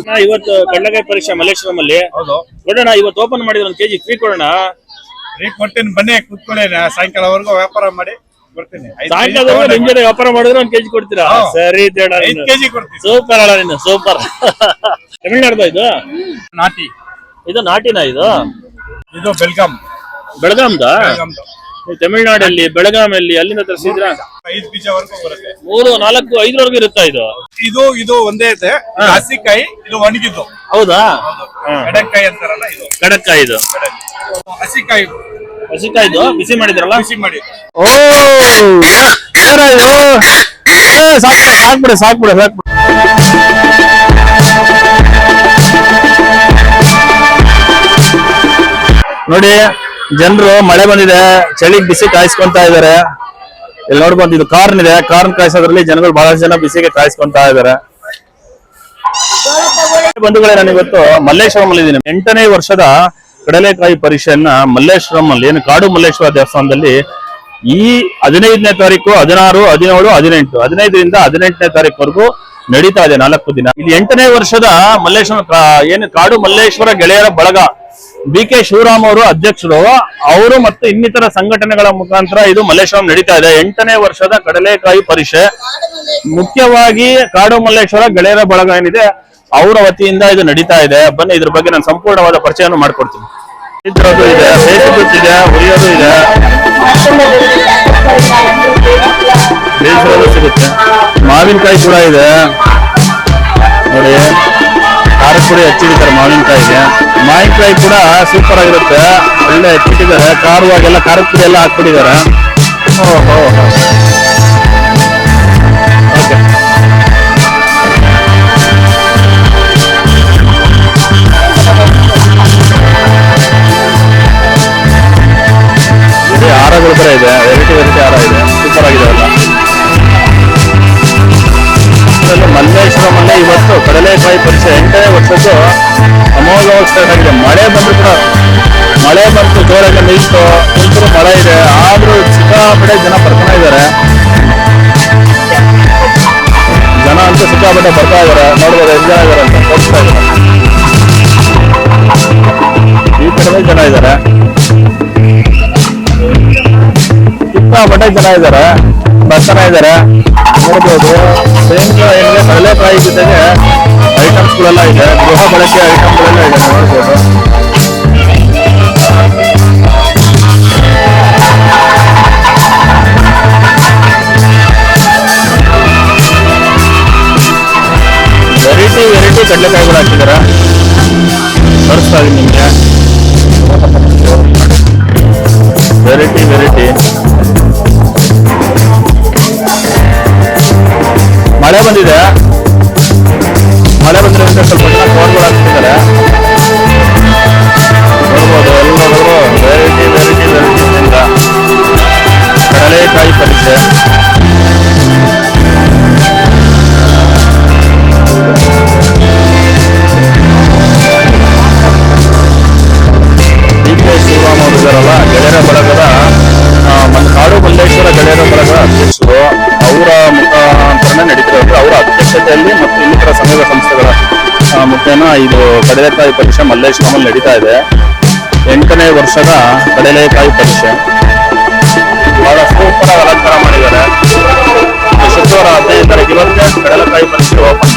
ಅಣ್ಣ, ಇವತ್ತು ಕಡ್ಲೆಕಾಯಿ ಪರೀಕ್ಷೆ ಮಲ್ಲೇಶ್ವರಂ ಅಲ್ಲಿ ಇವತ್ತು ಓಪನ್ ಮಾಡಿದ್ರೆ ಒಂದ್ ಕೆಜಿ ಫ್ರೀ ಕೊಡೋಣ. ಫ್ರೀ ಕೊಡ್ತೀನಿ ಬನ್ನಿ ಕುತ್ಕೊಳ್ಳಿ ನಾ ಸಾಯಂಕಾಲವರೆಗೂ ವ್ಯಾಪಾರ ಮಾಡಿ ಕೊಡ್ತೀನಿ. ಐದ್ ಸಾಯಂಕಾಲದವರೆಗೂ ನಿಮ್ ಜೊತೆ ವ್ಯಾಪಾರ ಮಾಡಿದ್ರೆ ಒಂದ್ ಕೆಜಿ ಕೊಡ್ತೀರಾ? ಸರಿ ಕೆಜಿ ಕೊಡ್ತೀನಿ. ಸೂಪರ್ ಅಲ್ಲ ನೀನು ಸೂಪರ್ ತಮಿಳ್ನಾಡ್ದ ಇದು? ನಾಟಿ. ಇದು ನಾಟಿನ ಇದು? ಇದು ಬೆಳಗಾಂ. ಬೆಳಗಾಂದ ತಮಿಳ್ನಾಡಲ್ಲಿ ಬೆಳಗಾವಿಯಲ್ಲಿ ಅಲ್ಲಿಂದ ತರಿಸಿದ್ರ ಐದು ಬೀಜವರೆಗೂ ಬರುತ್ತೆ. ಮೂರು ನಾಲ್ಕು ಐದರವರೆಗೂ ಇರುತ್ತಾ ಇದು? ಇದು ಇದು ಒಂದೇ ಇದೆ. ಇದು ಹಸಿಕಾಯಿ ಇದು ಒಣಗಿದ್ದು. ಹೌದಾ? ಕಡಕ್ಕಾಯಿ ಅಂತಾರಲ್ಲ ಇದು. ಕಡಕ್ಕಾಯಿ ಇದು. ಹಸಿಕಾಯಿ. ಹಸಿಕಾಯಿದು? ಬಿಸಿ ಮಾಡಿದ್ರಲ್ಲ ಬಿಸಿ ಮಾಡಿ. ಓ ಸಾಕ್ಬಿಡು ಸಾಕ್ಬಿಡು ಸಾಕ್ಬಿಡು. ನೋಡಿ ಜನರು ಮಳೆ ಬಂದಿದೆ, ಚಳಿಗ್ ಬಿಸಿ ಕಾಯಿಸ್ಕೊಂತ ಇದಾರೆ. ಇಲ್ಲಿ ನೋಡ್ಬೋದು ಇದು ಕಾರ್ನ್ ಇದೆ, ಕಾರ್ನ್ ಕಾಯಿಸೋದ್ರಲ್ಲಿ ಜನಗಳು ಬಹಳಷ್ಟು ಜನ ಬಿಸಿಗೆ ಕಾಯಿಸ್ಕೊಂತ ಇದಾರೆ. ಬಂಧುಗಳೇ ನಾನು ಇವತ್ತು ಮಲ್ಲೇಶ್ವರಂ ಅಲ್ಲಿ ಇದ್ದೀನಿ ಎಂಟನೇ ವರ್ಷದ ಕಡಲೆಕಾಯಿ ಪರೀಕ್ಷೆಯನ್ನ ಮಲ್ಲೇಶ್ವರಂ ಅಲ್ಲಿ ಏನು ಕಾಡು ಮಲ್ಲೇಶ್ವರ ದೇವಸ್ಥಾನದಲ್ಲಿ ಈ ಹದಿನೈದನೇ ತಾರೀಕು ಹದಿನಾರು, ಹದಿನೇಳು, ಹದಿನೆಂಟು. ಹದಿನೈದರಿಂದ ಹದಿನೆಂಟನೇ ತಾರೀಕುವರೆಗೂ ನಡೀತಾ ಇದೆ ನಾಲ್ಕು ದಿನ. ಇಲ್ಲಿ ಎಂಟನೇ ವರ್ಷದ ಮಲ್ಲೇಶ್ವರ ಏನು ಕಾಡು ಮಲ್ಲೇಶ್ವರ ಗೆಳೆಯರ ಬಳಗ ಬಿ ಕೆ ಶಿವರಾಮ್ ಅವರು ಅಧ್ಯಕ್ಷರು. ಅವರು ಮತ್ತು ಇನ್ನಿತರ ಸಂಘಟನೆಗಳ ಮುಖಾಂತರ ಇದು ಮಲ್ಲೇಶ್ವರಂ ನಡೀತಾ ಇದೆ. ಎಂಟನೇ ವರ್ಷದ ಕಡಲೆಕಾಯಿ ಪರಿಷೆ ಮುಖ್ಯವಾಗಿ ಕಾಡು ಮಲ್ಲೇಶ್ವರ ಗೆಳೆಯರ ಬಳಗ ಏನಿದೆ, ಅವರ ವತಿಯಿಂದ ಇದು ನಡೀತಾ ಇದೆ. ಬನ್ನಿ, ಇದ್ರ ಬಗ್ಗೆ ನಾನು ಸಂಪೂರ್ಣವಾದ ಪರಿಚಯವನ್ನು ಮಾಡ್ಕೊಡ್ತೀನಿ. ಇದೆ ಸಿಗುತ್ತೆ. ಮಾವಿನಕಾಯಿ ಕೂಡ ಇದೆ. ನೋಡಿ ಖಾರ ಪುಡಿ ಹಚ್ಚಿರ್ತಾರೆ ಮಾವಿನಕಾಯಿಗೆ. ಮಾವಿನಕಾಯಿ ಕೂಡ ಸೂಪರ್ ಆಗಿರುತ್ತೆ. ಒಳ್ಳೆ ಹೆಚ್ಚಿಟ್ಟಿದ್ದಾರೆ ಖಾರವಾಗೆಲ್ಲ ಖಾರದ ಪುಡಿ ಎಲ್ಲ ಹಾಕ್ಬಿಟ್ಟಿದ್ದಾರೆ. ಓಹೋ. ಜೋರಾಗಿ ನಿಲ್ತು ತುಂತುರು ಮಳೆ ಇದೆ. ಆದ್ರೂ ಸಿಕ್ಕಾಪಟ್ಟೆ ಜನ ಬರ್ತಾನೆ ಇದ್ದಾರೆ ಜನ ಅಂತೂ ಸಿಕ್ಕಾಪಟ್ಟೆ ಬರ್ತಾ ಇದಾರೆ. ನೋಡ್ಬೋದು ಎಷ್ಟು ಜನ ಇದ್ದಾರೆ ಅಂತ ತೋರಿಸ್ತಾ ಇದ್ದಾರೆ. ಈ ಕಡೆ ಜನ ಇದ್ದಾರೆ ಸಿಕ್ಕಾಪಟ್ಟೆ ಜನ ಇದ್ದಾರೆ ಬರ್ತಾನೆ ಇದ್ದಾರೆ ನೋಡ್ಬೋದು. ಶೇಂಗಾ ಏನಿದೆ? ಕಡಲೆಕಾಯಿ ಜೊತೆಗೆ ಐಟಮ್ಸ್ಗಳೆಲ್ಲ ಇದೆ. ಗೃಹ ಬಳಕೆ ಐಟಮ್ಗಳೆಲ್ಲ ಇದೆ. ನೋಡ್ಬೋದು. ಅಧ್ಯಕ್ಷತೆಯಲ್ಲಿ ಮತ್ತು ಇನ್ನಿತರ ಸಂಘ ಸಂಸ್ಥೆಗಳ ಮುಖೇನ ಇದು ಕಡಲೆಕಾಯಿ ಪರೀಕ್ಷೆ ಮಲ್ಲೇಶ್ವರಮಲ್ಲಿ ನಡೀತಾ ಇದೆ. ಎಂಟನೇ ವರ್ಷದ ಕಡಲೆಕಾಯಿ ಪರೀಕ್ಷೆ ಬಹಳ ಸೂಪರ್ ಅಲಂಕಾರ ಮಾಡಿದ್ದಾರೆ. ಶುಕ್ರವಾರ ಹದಿನೈದು ತಾರೀಕು ಇವತ್ತೇ ಕಡಲೆಕಾಯಿ ಪರೀಕ್ಷೆ ಓಪನ್.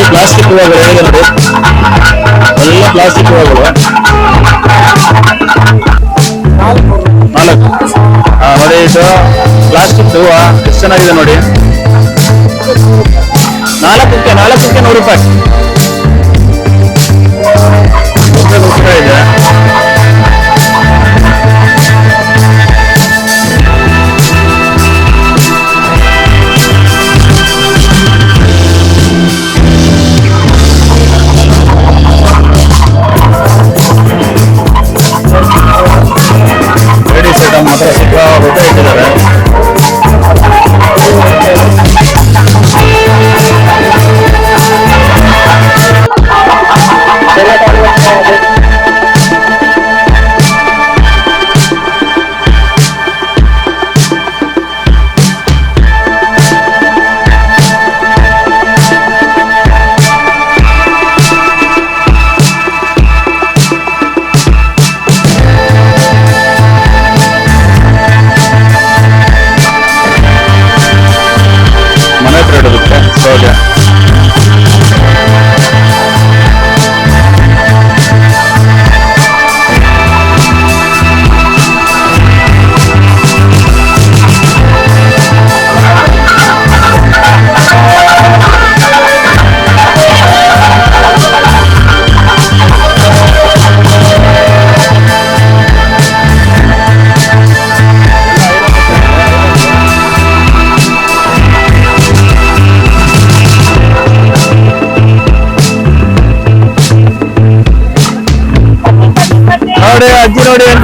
ಎಲ್ಲ ಪ್ಲಾಸ್ಟಿಕ್ ಹೂವುಗಳು ಹೇಗೆ ಎಲ್ಲ ಪ್ಲಾಸ್ಟಿಕ್ ಹೂವುಗಳು ನಾಲ್ಕು. ನೋಡಿ, ಇದು ಪ್ಲಾಸ್ಟಿಕ್ ಹೂವ ಎಷ್ಟು ಚೆನ್ನಾಗಿದೆ ನೋಡಿ. ನಾಲ್ಕಕ್ಕೆ ನಾಲ್ಕಕ್ಕೆ ನೂರು ರೂಪಾಯಿ ಇದೆ.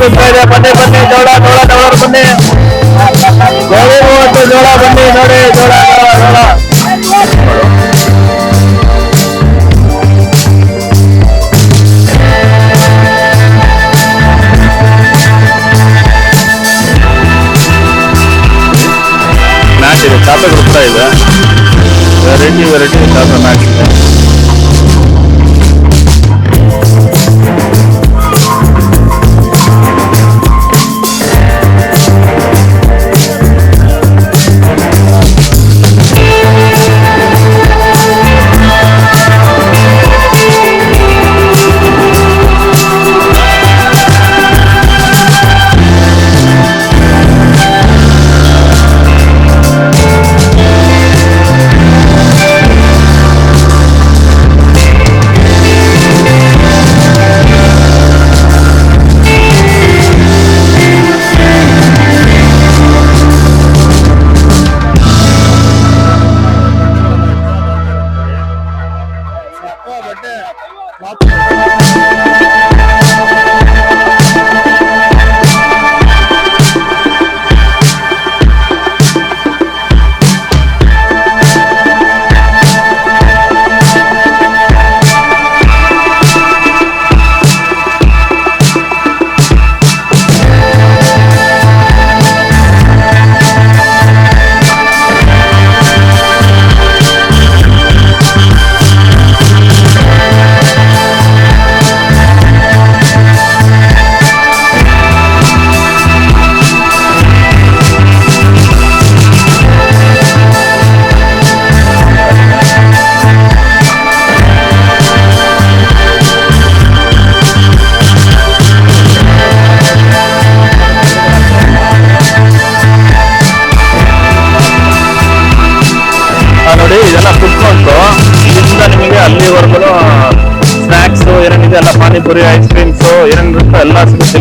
ಅಜ್ಜಿ ನೋಡಿ ಎಂಟು ರೂಪಾಯಿ ಇದೆ ಬನ್ನಿ ಬನ್ನಿ ಜೋಳ ಜೋಳ ಜೋಳ ಬನ್ನಿ ಗೋಧಿ ಮೂವತ್ತು ಜೋಳ ಬನ್ನಿ ನೋಡಿ ಜೋಳ ಜೋಳ ನೋಡಿ ಕುತ್ಕೊಂಡು ಇದರಿಂದ ನಿಮಗೆ ಅಲ್ಲಿವರೆಗೂ ಸ್ನಾಕ್ಸ್ ಏನೇನಿದೆ ಎಲ್ಲ ಪಾನಿಪುರಿ ಐಸ್ ಕ್ರೀಮ್ಸ್ ಏನೇನಿರುತ್ತೋ ಎಲ್ಲ ಸಿಗುತ್ತೆ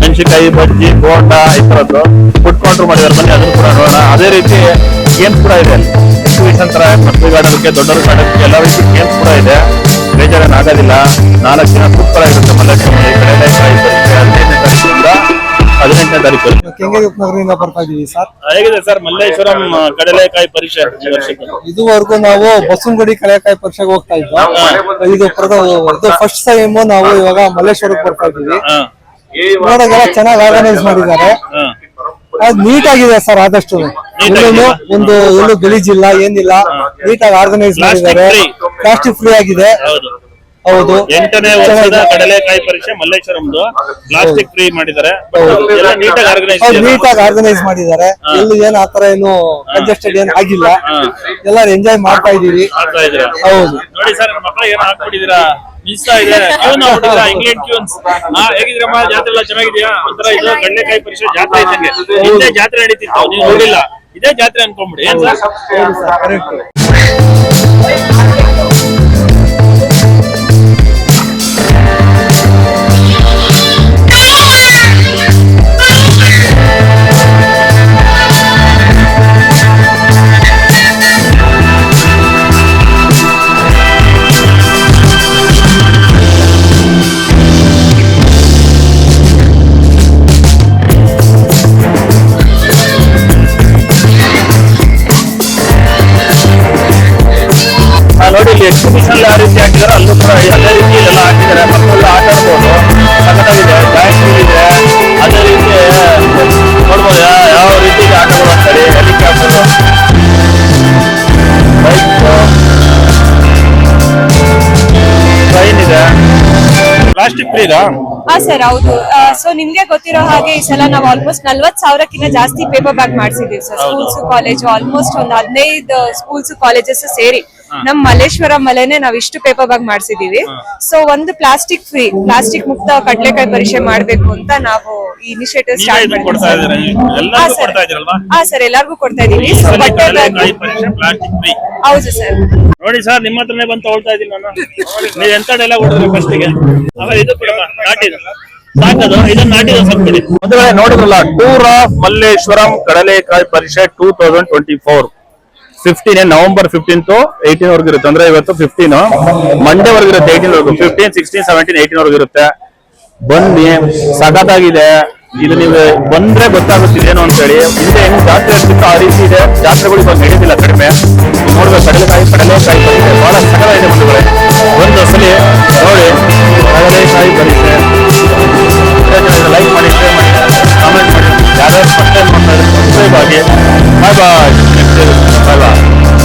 ಮೆಣಸಿನಕಾಯಿ, ಬಜ್ಜಿ, ಬೋಂಡ, ಈ ಥರದ್ದು ಫುಡ್ ಕೌಂಟರ್ ಮಾಡಿದ್ದಾರೆ. ಬನ್ನಿ, ಅದನ್ನು ಕೂಡ ನೋಡೋಣ. ಅದೇ ರೀತಿ ಗೇಮ್ಸ್ ಕೂಡ ಇದೆ ಎಕ್ಸಿಬಿಷನ್ ತರ ಮಕ್ಕಳಿಗೆ ಗಾರ್ಡನ್ಗೆ ದೊಡ್ಡವ್ರ ಗಾರ್ಡನ್ಗೆ ಎಲ್ಲ ರೀತಿ ಗೇಮ್ಸ್ ಕೂಡ ಇದೆ. ಬೇಜಾರೇನು ಆಗೋದಿಲ್ಲ. ನಾಲ್ಕು ದಿನ ಸೂಪರ್ ಆಗಿರುತ್ತೆ ಮಲ್ಲೇಶ್ವರಂ ಈ ಕಡೆ. ಹದಿನೆಂಟನೇ ತಾರೀಕು ಕೆಂಗೇರಿ ಉಪನಗರದಿಂದ ಬರ್ತಾ ಇದೀವಿ ಸರ್. ಹೇಗಿದೆ ಸರ್ ಮಲ್ಲೇಶ್ವರಂ ಕಡಲೆಕಾಯಿ ಪರೀಕ್ಷೆ ಈ ವರ್ಷಕ್ಕೆ? ಇದುವರೆಗೂ ನಾವು ಬಸವನಗುಡಿ ಕಡಲೆಕಾಯಿ ಪರೀಕ್ಷೆಗೆ ಹೋಗ್ತಾ ಇದ್ವಿ. ಇದು ಫಸ್ಟ್ ಟೈಮ್ ನಾವು ಇವಾಗ ಮಲ್ಲೇಶ್ವರಕ್ಕೆ ಬರ್ತಾ ಇದೀವಿ. ನೋಡೋದೆಲ್ಲ ಚೆನ್ನಾಗಿ ಆರ್ಗನೈಸ್ ಮಾಡಿದ್ದಾರೆ. ಅದು ನೀಟ್ ಆಗಿದೆ ಸರ್ ಆದಷ್ಟು. ಒಂದು ಎಲ್ಲೂ ಗಲೀಜಿಲ್ಲ ಏನಿಲ್ಲ. ನೀಟಾಗಿ ಆರ್ಗನೈಸ್ ಮಾಡಿದ್ದಾರೆ. ಪ್ಲಾಸ್ಟಿಕ್ ಫ್ರೀ ಆಗಿದೆ. ಹೌದು. ಎಂಟನೇ ವರ್ಷದ ಕಡಲೆಕಾಯಿ ಪರೀಕ್ಷೆ ಮಲ್ಲೇಶ್ವರಂದು. ಪ್ಲಾಸ್ಟಿಕ್ ಫ್ರೀ ಮಾಡಿದ್ದಾರೆ. ಎಲ್ಲ ನೀಟಾಗಿ ಆರ್ಗನೈಸ್ ಮಾಡಿದ್ದಾರೆ. ಇಲ್ಲಿ ಏನ್ ಆತರ ಏನು ಕಂಜೆಸ್ಟೆಡ್ ಏನ್ ಆಗಿಲ್ಲ. ಎಲ್ಲಾರು ಎಂಜಾಯ್ ಮಾಡ್ತಾ ಇದೀವಿ ಹೌದು. ನೋಡಿ ಸರ್ ಮಕ್ಕಳ ಏನ್ ಹಾಕ್ಬಿಟ್ಟಿದ್ದೀರಾ? ಇದೆ. ಇಂಗ್ಲೆಂಡ್ ಕ್ಯೂನ್ಸ್ ಹೇಗಿದ್ರಮ್ಮ ಜಾತ್ರೆ ಎಲ್ಲ ಚೆನ್ನಾಗಿದ್ಯಾ? ಒಂಥರ ಇದು ಕಡಲೆಕಾಯಿ ಪರೀಕ್ಷೆ ಜಾತ್ರೆ ಇದ್ದಂಗೆ ಹಿಂದೆ. ಜಾತ್ರೆ ನಡೀತಿತ್ತು ನೀವು ನೋಡಿಲ್ಲ. ಇದೇ ಜಾತ್ರೆ ಅನ್ಕೊಂಬಿಡಿ ಏನ್ ಸರ್? ಫ್ರೀ ಇದಾ ಹಾ ಸರ್ ಹೌದು. ಸೊ ನಿಮ್ಗೆ ಗೊತ್ತಿರೋ ಹಾಗೆ ಈ ಸಲ ನಾವು ಆಲ್ಮೋಸ್ಟ್ ನಲ್ವತ್ ಸಾವಿರಕ್ಕಿಂತ ಜಾಸ್ತಿ ಪೇಪರ್ ಬ್ಯಾಗ್ ಮಾಡಿಸಿದೀವಿ ಸರ್ ಸ್ಕೂಲ್ಸ್ ಕಾಲೇಜ್ ಆಲ್ಮೋಸ್ಟ್ ಒಂದ್ ಹದಿನೈದು ಸ್ಕೂಲ್ಸ್ ಕಾಲೇಜಸ್ ಸೇರಿ. ನಮ್ ಮಲ್ಲೇಶ್ವರಂ ಮಲೆನೆ ನಾವ್ ಇಷ್ಟು ಪೇಪರ್ ಬ್ಯಾಗ್ ಮಾಡಿಸಿದೀವಿ. ಸೊ ಒಂದು ಪ್ಲಾಸ್ಟಿಕ್ ಫ್ರೀ ಪ್ಲಾಸ್ಟಿಕ್ ಮುಕ್ತ ಕಡ್ಲೆಕಾಯಿ ಪರಿಷೆ ಮಾಡ್ಬೇಕು ಅಂತ ನಾವು ಈ ಇನಿಷಿಯೇಟಿವ್ ಸ್ಟಾರ್ಟ್ ಹಾ ಸರ್ ಎಲ್ಲಾರ್ಗು ಕೊಡ್ತಾ ಇದೀವಿ. ಸೊ ಬಟ್ಟೆ ಹೌದು ಸರ್ ನೋಡಿ ಸರ್ ನಿಮ್ಮ ಹತ್ರನೇ ಬಂದು ತಗೊಳ್ತಾ ಇದ್ದೀನಿ ನಾನು. ನೀವು ಎಂತ ಎಲ್ಲ ಹೊಡೆದ್ರಿ ಫಸ್ಟ್ಗೆ? ಇದು ಕೊಡಮ್ಮ ನಾಟಿದು ಸಾಕದು. ಇದನ್ನ ನಾಟಿದ ಸಬ್ಬಿಡಿ ಮೊದಲೇ ನೋಡಿದ್ರಲ್ಲ tour of Malleshwaram Kadalekai Parishe two thousand twenty four fifteen November to eighteen ವರ್ಗ ಇರುತ್ತೆ. ಅಂದ್ರೆ ಇವತ್ತು ಫಿಫ್ಟೀನ್ ಮಂಡೇ ವರ್ಗ ಇರುತ್ತೆ ಏಯ್ಟೀನ್ ವರ್ಗ. ಫಿಫ್ಟೀನ್ ಸಿಕ್ಸ್ಟೀನ್ ಸೆವೆಂಟೀನ್ ಏಯ್ಟೀನ್ ವರ್ಗ ಇರುತ್ತೆ. ಬನ್ನಿ. ಸಖತ್ತಾಗಿದೆ. ಇದು ನೀವು ಬಂದ್ರೆ ಗೊತ್ತಾಗುತ್ತಿದೇನು ಅಂತ ಹೇಳಿ ಹಿಂದೆ ಏನು ಜಾತ್ರೆ ಇರ್ತಿತ್ತು, ಆ ರೀತಿ ಇದೆ. ಜಾತ್ರೆಗಳು ಇವಾಗ ನಡೀತಿಲ್ಲ ಕಡಿಮೆ. ನೋಡ್ಬೇಕು ಕಡಲೆಕಾಯಿ ಕಡಲೆಕಾಯಿ ಪರಿಚಯ ಬಹಳ ಸಕಲ ಇದೆ ಬಂಧುಗಳೇ ಒಂದು ಸಲ ನೋಡಿ. ಕಡಲೆಕಾಯಿ ಬರುತ್ತೆ ಲೈಕ್ ಮಾಡಿ ಶೇರ್ ಮಾಡಿ ಕಾಮೆಂಟ್ ಮಾಡಿ. ज़्यादा इंपॉर्टेंट मतलब बाय बाय बाय बाय